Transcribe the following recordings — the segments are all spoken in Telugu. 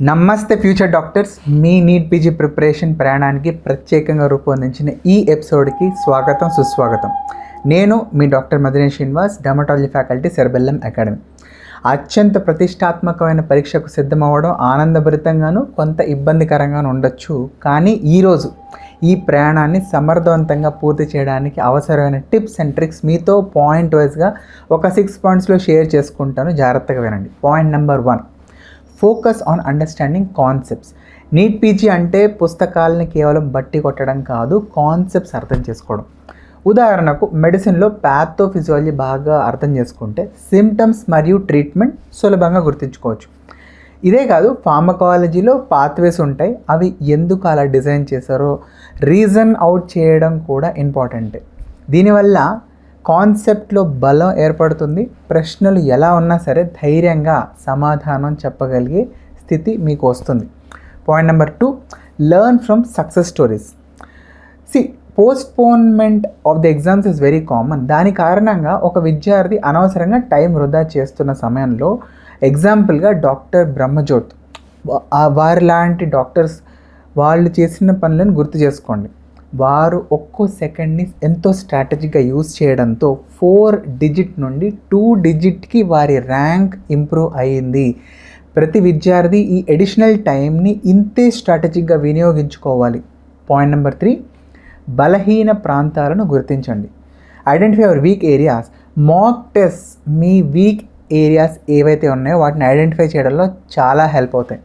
నమస్తే ఫ్యూచర్ డాక్టర్స్. మీ నీట్ పీజీ ప్రిపరేషన్ ప్రయాణానికి ప్రత్యేకంగా రూపొందించిన ఈ ఎపిసోడ్కి స్వాగతం సుస్వాగతం. నేను మీ doctor Madine Srinivas dermatology faculty Cerebellum Academy అత్యంత ప్రతిష్టాత్మకమైన పరీక్షకు సిద్ధమవ్వడం ఆనందభరితంగాను కొంత ఇబ్బందికరంగాను ఉండొచ్చు. కానీ ఈరోజు ఈ ప్రయాణాన్ని సమర్థవంతంగా పూర్తి చేయడానికి అవసరమైన టిప్స్ అండ్ ట్రిక్స్ మీతో పాయింట్ వైజ్గా ఒక సిక్స్ పాయింట్స్లో షేర్ చేసుకుంటాను. జాగ్రత్తగా వినండి. Point number one. Focus on understanding concepts. NEET PG అంటే పుస్తకాలని కేవలం బట్టి కొట్టడం కాదు కాన్సెప్ట్స్ అర్థం చేసుకోవడం. ఉదాహరణకు మెడిసిన్లో ప్యాథోఫిజియాలజీ బాగా అర్థం చేసుకుంటే సిమ్టమ్స్ మరియు ట్రీట్మెంట్ సులభంగా గుర్తుంచుకోవచ్చు. ఇదే కాదు ఫార్మకాలజీలో పాత్వేస్ ఉంటాయి. అవి ఎందుకు అలా డిజైన్ చేశారో రీజన్ అవుట్ చేయడం కూడా ఇంపార్టెంటే. దీనివల్ల కాన్సెప్ట్లో బలం ఏర్పడుతుంది. ప్రశ్నలు ఎలా ఉన్నా సరే ధైర్యంగా సమాధానం చెప్పగలిగే స్థితి మీకు వస్తుంది. Point number two learn from success stories see postponement of the exams is very common దాని కారణంగా ఒక విద్యార్థి అనవసరంగా టైం వృధా చేస్తున్న సమయంలో ఎగ్జాంపుల్గా డాక్టర్ బ్రహ్మజ్యోత్ వారి లాంటి డాక్టర్స్ వాళ్ళు చేసిన పనులను గుర్తు చేసుకోండి. వారు ఒక్కో సెకండ్ని ఎంతో స్ట్రాటజీగా యూజ్ చేయడంతో ఫోర్ డిజిట్ నుండి టూ డిజిట్కి వారి ర్యాంక్ ఇంప్రూవ్ అయ్యింది. ప్రతి విద్యార్థి ఈ అడిషనల్ టైంని ఇంతే స్ట్రాటజిక్గా వినియోగించుకోవాలి. పాయింట్ నెంబర్ త్రీ బలహీన ప్రాంతాలను గుర్తించండి. Identify our weak areas. Mock test me weak areas ఏవైతే ఉన్నాయో వాటిని ఐడెంటిఫై చేయడంలో చాలా హెల్ప్ అవుతాయి.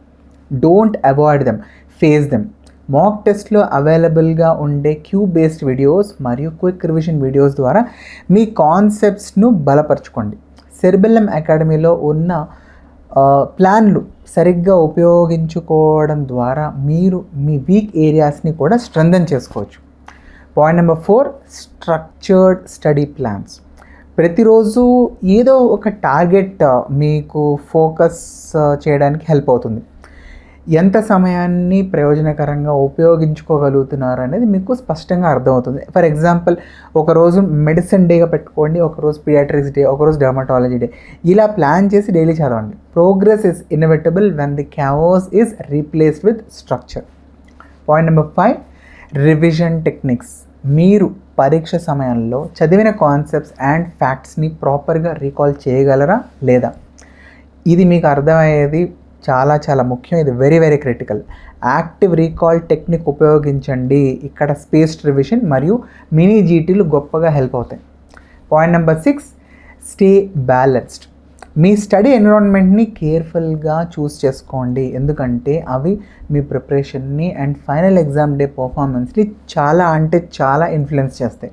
Don't avoid them face them. Mock టెస్ట్లో అవైలబుల్గా ఉండే క్యూ బేస్డ్ వీడియోస్ మరియు క్విక్ రివిజన్ వీడియోస్ ద్వారా మీ కాన్సెప్ట్స్ను బలపరచుకోండి. సెర్బెల్లం అకాడమీలో ఉన్న ప్లాన్లు సరిగ్గా ఉపయోగించుకోవడం ద్వారా మీరు మీ వీక్ ఏరియాస్ని కూడా స్ట్రెంథన్ చేసుకోవచ్చు. Point number four structured study plans ప్రతిరోజు ఏదో ఒక టార్గెట్ మీకు ఫోకస్ చేయడానికి హెల్ప్ అవుతుంది. ఎంత సమయాన్ని ప్రయోజనకరంగా ఉపయోగించుకోగలుగుతున్నారు అనేది మీకు స్పష్టంగా అర్థమవుతుంది. ఫర్ ఎగ్జాంపుల్ ఒకరోజు మెడిసిన్ డేగా పెట్టుకోండి ఒకరోజు పియాట్రిక్స్ డే ఒకరోజు డర్మటాలజీ డే ఇలా ప్లాన్ చేసి డైలీ చదవండి. Progress is inevitable when the chaos is replaced with structure point number five revision techniques మీరు పరీక్ష సమయంలో చదివిన కాన్సెప్ట్స్ అండ్ ఫ్యాక్ట్స్ని ప్రాపర్గా రీకాల్ చేయగలరా? లేదా? ఇది మీకు అర్థమయ్యేది చాలా చాలా ముఖ్యం. ఇది very very critical active recall technique ఉపయోగించండి. ఇక్కడ స్పేస్ రివిజన్ మరియు మినీ జీటీలు గొప్పగా హెల్ప్ అవుతాయి. Point number six stay balanced మీ స్టడీ ఎన్విరాన్మెంట్ని కేర్ఫుల్గా చూస్ చేసుకోండి. ఎందుకంటే అవి మీ ప్రిపరేషన్ని అండ్ ఫైనల్ ఎగ్జామ్ డే పర్ఫార్మెన్స్ని చాలా అంటే చాలా ఇన్ఫ్లుయెన్స్ చేస్తాయి.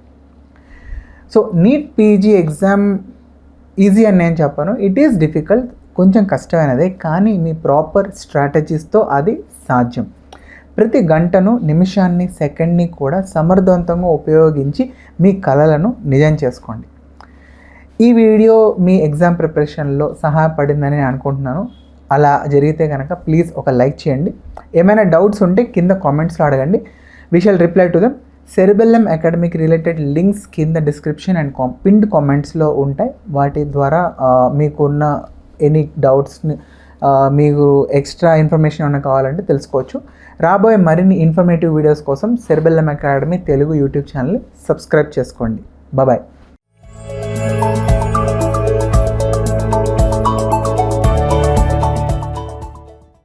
So NEET PG exam easy అని నేను చెప్పాను. ఇట్ ఈస్ డిఫికల్ట్ కొంచెం కష్టమైనదే కానీ మీ ప్రాపర్ స్ట్రాటజీస్తో అది సాధ్యం. ప్రతి గంటను నిమిషాన్ని సెకండ్ని కూడా సమర్థవంతంగా ఉపయోగించి మీ కళలను నిజం చేసుకోండి. ఈ వీడియో మీ ఎగ్జామ్ ప్రిపరేషన్లో సహాయపడిందని నేను అనుకుంటున్నాను. అలా జరిగితే కనుక ప్లీజ్ ఒక లైక్ చేయండి. ఏమైనా డౌట్స్ ఉంటే కింద కామెంట్స్లో అడగండి. We shall reply to them Cerebellum academic related links కింద డిస్క్రిప్షన్ అండ్ కా పిండ్ కామెంట్స్లో ఉంటాయి. వాటి ద్వారా మీకున్న ఎనీ డౌట్స్ని మీకు ఎక్స్ట్రా ఇన్ఫర్మేషన్ ఏమైనా కావాలంటే తెలుసుకోవచ్చు. రాబోయే మరిన్ని ఇన్ఫర్మేటివ్ వీడియోస్ కోసం Cerebellum academy Telugu YouTube channel subscribe చేసుకోండి. బాయ్